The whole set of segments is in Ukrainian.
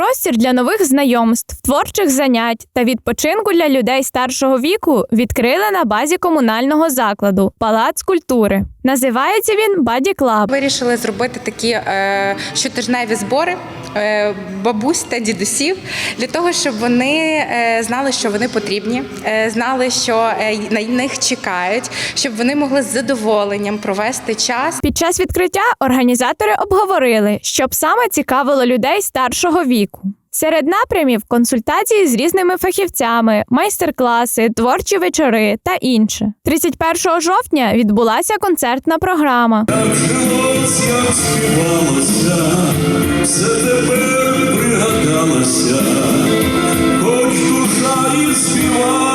Простір для нових знайомств, творчих занять та відпочинку для людей старшого віку відкрили на базі комунального закладу Палац культури. Називається він Баді Клаб. Вирішили зробити такі е, щотижневі збори е, бабусь та дідусів для того, щоб вони е, знали, що вони потрібні, е, знали, що е, на них чекають, щоб вони могли з задоволенням провести час. Під час відкриття організатори обговорили, щоб саме цікавило людей старшого віку. Серед напрямів консультації з різними фахівцями, майстер-класи, творчі вечори та інше. 31 жовтня відбулася концертна програма. Жилось, і співає.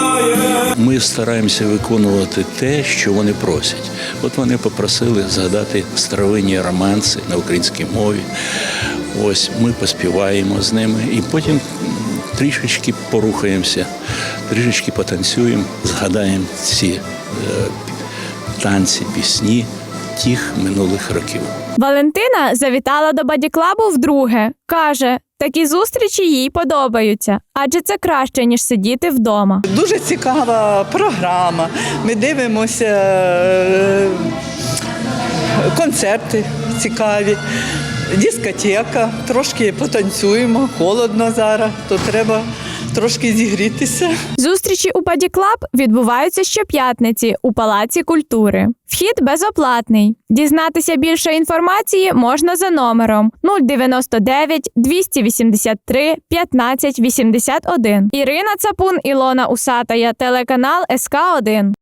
Ми стараємося виконувати те, що вони просять. От вони попросили згадати старовинні романси на українській мові. Ось ми поспіваємо з ними і потім трішечки порухаємося, трішечки потанцюємо, згадаємо ці е, танці, пісні тих минулих років. Валентина завітала до бадіклабу вдруге. Каже, такі зустрічі їй подобаються, адже це краще ніж сидіти вдома. Дуже цікава програма. Ми дивимося е, концерти цікаві, дискотека, трошки потанцюємо, холодно зараз, то треба трошки зігрітися. Зустрічі у Баді Клаб відбуваються щоп'ятниці у Палаці культури. Вхід безоплатний. Дізнатися більше інформації можна за номером 099 283 15 81. Ірина Цапун, Ілона Усатая, телеканал СК 1